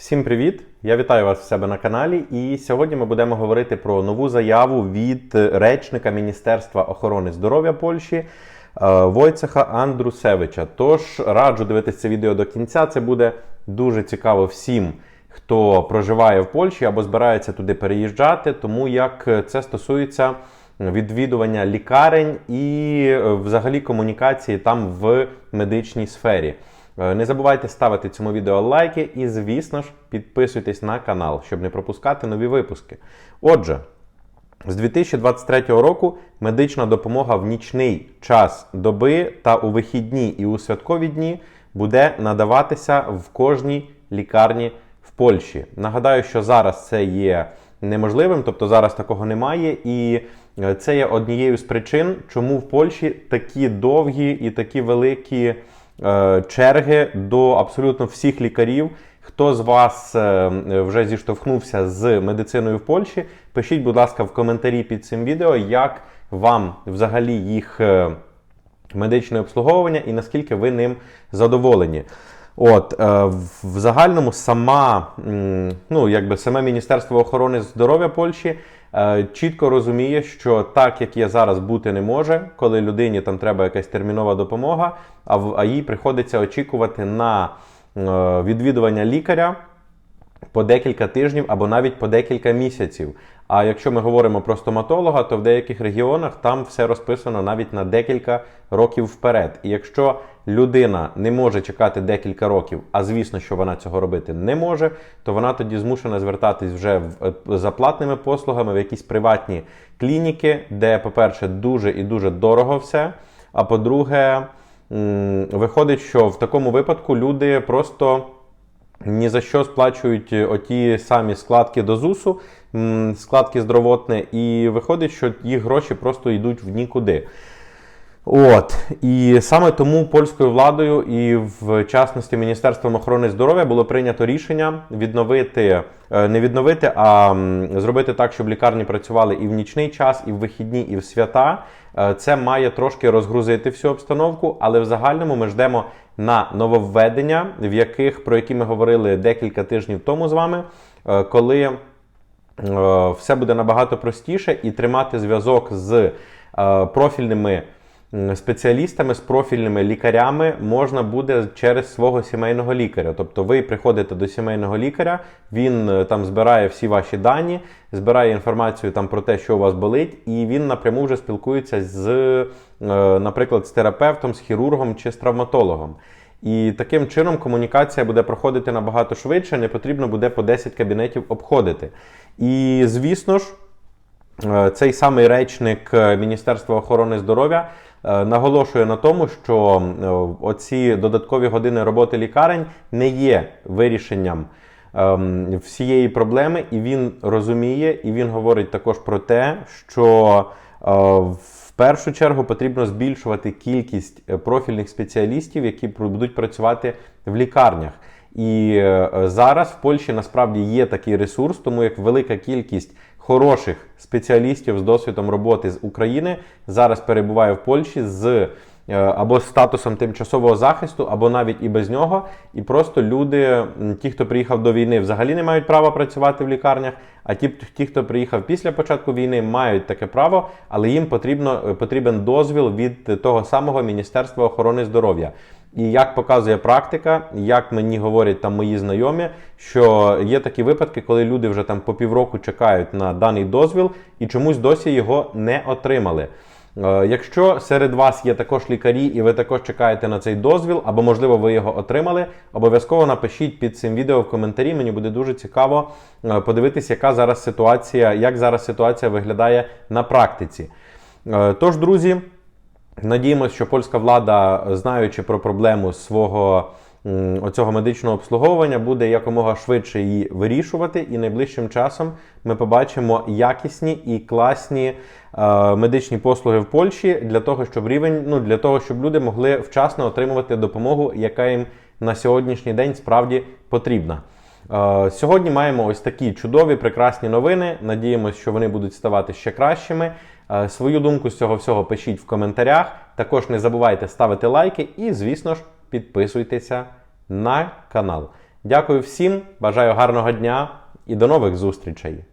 Всім привіт! Я вітаю вас в себе на каналі. І сьогодні ми будемо говорити про нову заяву від речника Міністерства охорони здоров'я Польщі е, Войцеха Андрусевича. Тож раджу дивитися це відео до кінця. Це буде дуже цікаво всім, хто проживає в Польщі або збирається туди переїжджати, тому як це стосується відвідування лікарень і е, взагалі комунікації там в медичній сфері. Е, Не забувайте ставити цьому відео лайки і, звісно ж, підписуйтесь на канал, щоб не пропускати нові випуски. Отже, з 2023 року медична допомога в нічний час доби та у вихідні і у святкові дні буде надаватися в кожній лікарні в Польщі. Нагадаю, що зараз це є неможливим, тобто зараз такого немає, і е, це є однією з причин, чому в Польщі такі довгі і такі великі черги до абсолютно всіх лікарів. Хто з вас е, вже зіштовхнувся з медициною в Польщі? Пишіть, будь ласка, в коментарі під цим відео, як вам взагалі їх е, медичне обслуговування і наскільки ви ним задоволені. От, е, в загальному сама, ну, якби саме Міністерство охорони здоров'я Польщі е, чітко розуміє, що так, як є зараз, бути не може, коли людині там треба якась термінова допомога, а, їй приходиться очікувати на е, відвідування лікаря по декілька тижнів або навіть по декілька місяців. А якщо ми говоримо про стоматолога, то в деяких регіонах там все розписано навіть на декілька років вперед. І якщо людина не може чекати декілька років, а звісно, що вона цього робити не може, то вона тоді змушена звертатись вже е, за платними послугами в якісь приватні клініки, де, по-перше, дуже і дуже дорого все. А по-друге, виходить, що в такому випадку люди просто ні за що сплачують е, оті самі складки до ЗУСу, складки здоровотне, і виходить, що їх гроші просто йдуть в нікуди. От і саме тому польською владою і в частності Міністерством охорони здоров'я було прийнято рішення відновити, е, не відновити, а зробити так, щоб лікарні працювали і в нічний час, і в вихідні, і в свята. Е, Це має трошки розгрузити всю обстановку, але в загальному ми ждемо на нововведення, в яких про які ми говорили декілька тижнів тому з вами, е, коли все буде набагато простіше і тримати зв'язок з профільними спеціалістами, з профільними лікарями можна буде через свого сімейного лікаря. Тобто ви приходите до сімейного лікаря, він е, там збирає всі ваші дані, збирає інформацію там про те, що у вас болить, і він напряму вже спілкується з, е, наприклад, з терапевтом, з хірургом чи з травматологом. І таким чином комунікація буде проходити набагато швидше, не потрібно буде по 10 кабінетів обходити. І звісно ж, е, цей самий речник Міністерства охорони здоров'я наголошує на тому, що е, оці додаткові години роботи лікарень не є вирішенням ем, всієї проблеми, і він розуміє, і він говорить також про те, що е, в першу чергу потрібно збільшувати кількість е, профільних спеціалістів, які будуть працювати в лікарнях. І е, зараз в Польщі насправді є такий ресурс, тому як велика кількість хороших спеціалістів з досвідом роботи з України зараз перебуває в Польщі з е, або з статусом тимчасового захисту, або навіть і без нього. І просто люди, ті, хто приїхав до війни, взагалі не мають права працювати в лікарнях. А ті, ті, хто приїхав після початку війни, мають таке право, але їм потрібно, е, потрібен дозвіл від того самого Міністерства охорони здоров'я. І як показує практика, як мені говорять там мої знайомі, що є такі випадки, коли люди вже там по півроку чекають на даний дозвіл і чомусь досі його не отримали. Е, Якщо серед вас є також лікарі, і ви також чекаєте на цей дозвіл, або можливо ви його отримали, обов'язково напишіть під цим відео в коментарі. Мені буде дуже цікаво е, подивитися, яка зараз ситуація, як зараз ситуація виглядає на практиці. Е, Тож, друзі. Надіємося, що польська влада, знаючи про проблему свого оцього медичного обслуговування, буде якомога швидше її вирішувати, і найближчим часом ми побачимо якісні і класні е, медичні послуги в Польщі для того, щоб рівень, ну для того, щоб люди могли вчасно отримувати допомогу, яка їм на сьогоднішній день справді потрібна. Е, Сьогодні маємо ось такі чудові, прекрасні новини. Надіємося, що вони будуть ставати ще кращими. Е, Свою думку з цього всього пишіть в коментарях. Також не забувайте ставити лайки і, звісно ж, підписуйтеся на канал. Дякую всім, бажаю гарного дня і до нових зустрічей!